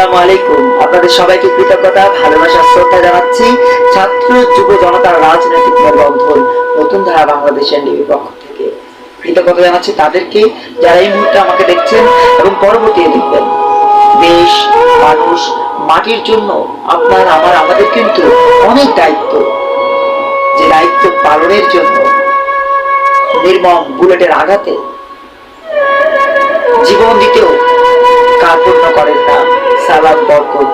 আসসালামু আলাইকুম। আপনাদের সবাইকে কৃতজ্ঞতা, ভালোবাসা, শ্রদ্ধা জানাচ্ছি। ছাত্র, যুব জনতার রাজনৈতিক মেলবন্ধন নতুন ধারা বাংলাদেশ পক্ষ থেকে। কৃতজ্ঞতা জানাচ্ছি তাদেরকে, যারা এই মুহূর্তে আমাকে দেখছেন এবং পরবর্তী দেখবেন। দেশ, মানুষ, মাটির জন্য আপনার, আমার, আমাদের কিন্তু অনেক দায়িত্ব। যে দায়িত্ব পালনের জন্য, নির্মম বুলেটের আঘাতে জীবন দিতেও কার্পণ্য করেন না সালাম বরকত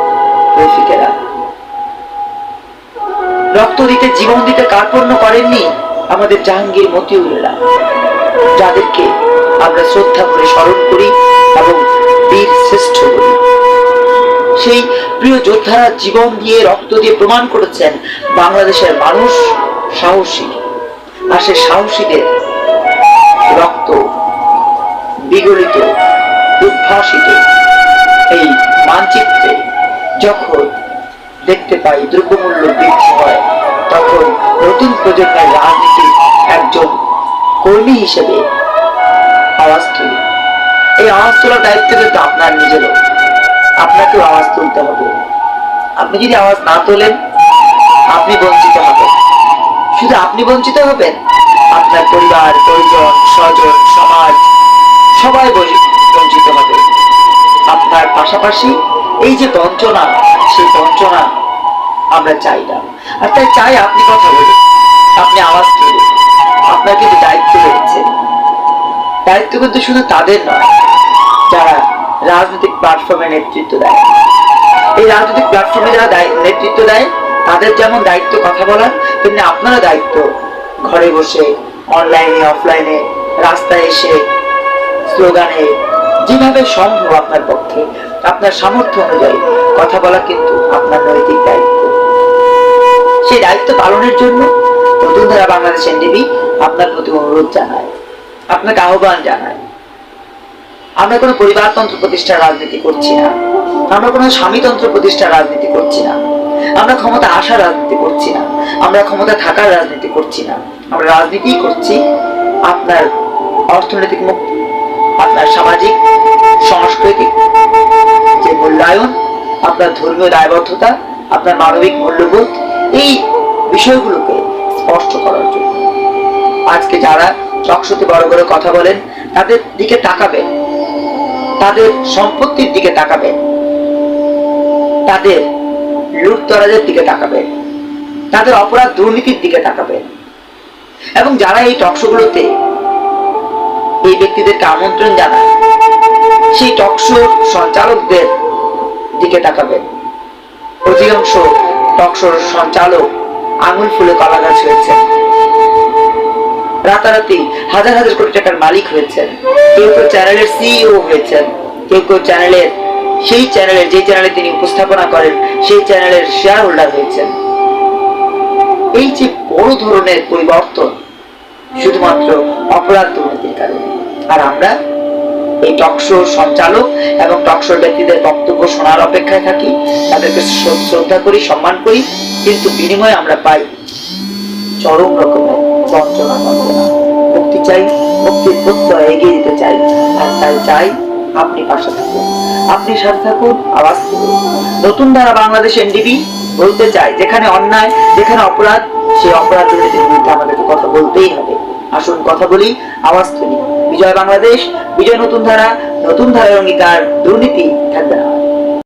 রক্ত দিতে জীবন দিতে কার্পণ্য করেননি আমাদের জাহাঙ্গীর মতিউরেরা। যাদেরকে আমরা শ্রদ্ধা করে স্মরণ করি এবং বীর শ্রেষ্ঠ বলি সেই প্রিয় যোদ্ধারা জীবন দিয়ে রক্ত দিয়ে প্রমাণ করেছেন বাংলাদেশের মানুষ সাহসী আর সে সাহসীদের রক্ত বিগলিত উদ্ভাসিত এই মানচিত্রে যখন দেখতে পাই দ্রব্যমূল্য বৃদ্ধি হয়, তখন নতুন প্রজন্মের রাজনীতির একজন কর্মী হিসেবে আওয়াজ তুলি। এই আওয়াজ তোলার দায়িত্ব কিন্তু আপনার নিজেরও। আপনাকেও আওয়াজ তুলতে হবে। আপনি যদি আওয়াজ না তোলেন, আপনি বঞ্চিত হবেন। শুধু আপনি বঞ্চিত হবেন, আপনার পরিবার, পরিজন, স্বজন, সমাজ, সবাই বঞ্চিত হবে। আপনার পাশাপাশি এই যে বঞ্চনা সেই বঞ্চনা আমরা চাই না। আর তাই চাই আপনি কথা বলুন, আপনি আওয়াজ তুলুন আপনার কিন্তু দায়িত্ব রয়েছে, দায়িত্ব কিন্তু শুধু তাদের নয়, যারা রাজনৈতিক প্ল্যাটফর্মে নেতৃত্ব দেয়। এই রাজনৈতিক প্ল্যাটফর্মে যারা নেতৃত্ব দেয়, তাদের যেমন দায়িত্ব কথা বলার, তেমনি আপনারও দায়িত্ব ঘরে বসে অনলাইনে অফলাইনে রাস্তায় এসে, স্লোগানে যেভাবে সম্ভব আপনার পক্ষে, আপনার সামর্থ্য অনুযায়ী কথা বলা কিন্তু আপনার নৈতিক দায়িত্ব। সেই দায়িত্ব পালনের জন্য নতুন ধারা বাংলাদেশ এনডিবি আপনার প্রতি অনুরোধ জানায়, আপনাকে আহ্বান জানায়। আমরা কোনো পরিবারতন্ত্র প্রতিষ্ঠার রাজনীতি করছি না, আমরা কোনো স্বামীতন্ত্র প্রতিষ্ঠার রাজনীতি করছি না, আমরা ক্ষমতা আসার রাজনীতি করছি না, আমরা ক্ষমতা থাকার রাজনীতি করছি না, আমরা রাজনীতি করছি আপনার অর্থনৈতিক মুক্তি আপনার সামাজিক, সাংস্কৃতিক যে মূল্যায়ন, আপনার ধর্মীয় দায়বদ্ধতা, আপনার মানবিক মূল্যবোধ, এই বিষয়গুলোকে স্পষ্ট করার জন্য। আজকে যারা চকশতে বড় বড় কথা বলেন, তাদের দিকে তাকাবেন, তাদের সম্পত্তির দিকে তাকাবেন, তাদের লুটতরাজের দিকে তাকাবেন, তাদের অপরাধ দুর্নীতির দিকে তাকাবেন। এবং যারা এই টকশোগুলোতে এই ব্যক্তিদেরকে আমন্ত্রণ জানায়। সেই টকশো সঞ্চালকদের দিকে তাকাবেন অধিকাংশ টকশোর সঞ্চালক আঙুল ফুলে কলা গাছ হয়েছেন। রাতারাতি হাজার হাজার কোটি টাকার মালিক হয়েছেন। কেউ কেউ চ্যানেলের সিইও হয়েছেন। কেউ কেউ চ্যানেলের সেই চ্যানেলের যে চ্যানেলে তিনি উপস্থাপনা করেন, সেই চ্যানেলের শেয়ার হোল্ডার হয়েছেন। এই যে বড় ধরনের পরিবর্তন শুধুমাত্র অপরাধ দুর্নীতির কারণে। আর আমরা এই টকশো সঞ্চালক এবং টকশোর ব্যক্তিদের বক্তব্য শোনার অপেক্ষায় থাকি। তাদেরকে শ্রদ্ধা করি, সম্মান করি, কিন্তু বিনিময়ে আমরা পাই চরম রকমের বঞ্চনা মুক্তি চাই, মুক্তির প্রত্যয় এগিয়ে দিতে চাই। আর তাই চাই আপনি পাশে থাকুন। আপনি সাথে থাকুন, আওয়াজ নতুন ধারা বাংলাদেশ এনডিবি বলতে চাই যেখানে অন্যায়, যেখানে অপরাধ, সেই অপরাধ বিরুদ্ধে আমাদেরকে কথা বলতেই হবে। আসুন কথা বলি, আওয়াজ তুলি। বিজয় বাংলাদেশ, বিজয় নতুন ধারা, নতুন ধারার অঙ্গীকার, দুর্নীতি থাকবে না